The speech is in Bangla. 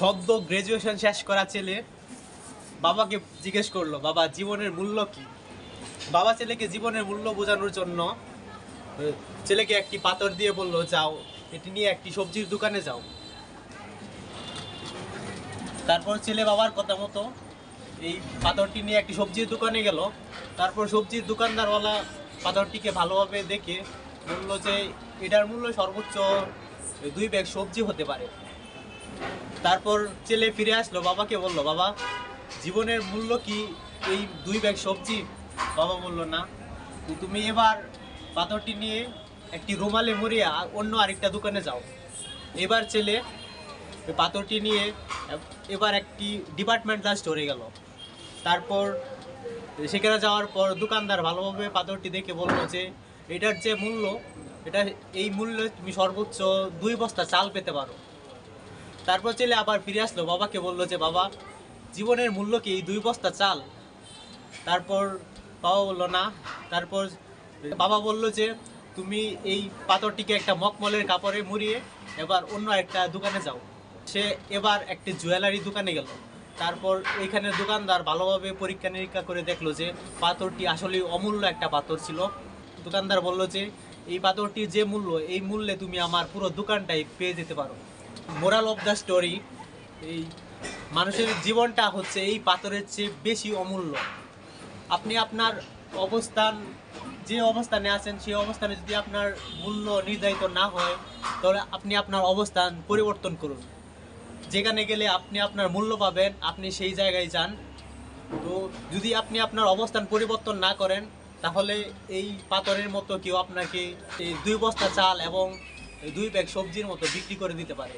সদ্য গ্রাজুয়েশন শেষ করা ছেলে বাবাকে জিজ্ঞেস করল, বাবা, জীবনের মূল্য কি? বাবা ছেলেকে জীবনের মূল্য বোঝানোর জন্য ছেলেকে একটি পাথর দিয়ে বলল, যাও, এটি নিয়ে একটি সবজির দোকানে যাও। তারপর ছেলে বাবার কথা মতো এই পাথরটি নিয়ে একটি সবজির দোকানে গেল। তারপর সবজির দোকানদারওয়ালা পাথরটিকে ভালোভাবে দেখে বলল যে, এটার মূল্য সর্বোচ্চ দুই ব্যাগ সবজি হতে পারে। তারপর ছেলে ফিরে আসলো, বাবাকে বলল, বাবা, জীবনের মূল্য কি এই দুই ব্যাগ সবজি? বাবা বলল, না, তুমি এবার পাথরটি নিয়ে একটি রুমালে মুড়িয়ে আ- অন্য আরেকটা দোকানে যাও। এবার ছেলে পাথরটি নিয়ে এবার একটি ডিপার্টমেন্ট ডিপার্টমেন্টাল স্টোরে গেল। তারপর সেখানে যাওয়ার পর দোকানদার ভালোভাবে পাথরটি দেখে বলল যে, এটার যে মূল্য, এটা এই মূল্যে তুমি সর্বোচ্চ দুই বস্তা চাল পেতে পারো। তারপর ছেলে আবার ফিরে আসলো। বাবাকে বলল যে, বাবা, জীবনের মূল্য কি? এই দুই বস্তা চাল। তারপর বাবা বলল, না। তারপর বাবা বলল যে, তুমি এই পাথরটিকে একটা মকমলের কাপড়ে মুড়িয়ে এবার অন্য একটা দোকানে যাও। সে এবার একটি জুয়েলারি দোকানে গেল। তারপর এখানে দোকানদার ভালোভাবে পরীক্ষা নিরীক্ষা করে দেখল যে, পাথরটি আসলে অমূল্য একটা পাথর ছিল। দোকানদার বলল যে, এই পাথরটির যে মূল্য, এই মূল্যে তুমি আমার পুরো দোকানটাই পেয়ে যেতে পারো। মোরাল অফ দ্য স্টোরি, এই মানুষের জীবনটা হচ্ছে এই পাথরের চেয়ে বেশি অমূল্য। আপনি আপনার অবস্থান, যে অবস্থানে আছেন, সেই অবস্থানে যদি আপনার মূল্য নির্ধারিত না হয়, তাহলে আপনি আপনার অবস্থান পরিবর্তন করুন। যেখানে গেলে আপনি আপনার মূল্য পাবেন, আপনি সেই জায়গায় যান। তো যদি আপনি আপনার অবস্থান পরিবর্তন না করেন, তাহলে এই পাথরের মতো কেউ আপনাকে এই দুই বস্তা চাল এবং দুই ব্যাগ সবজির মতো বিক্রি করে দিতে পারে।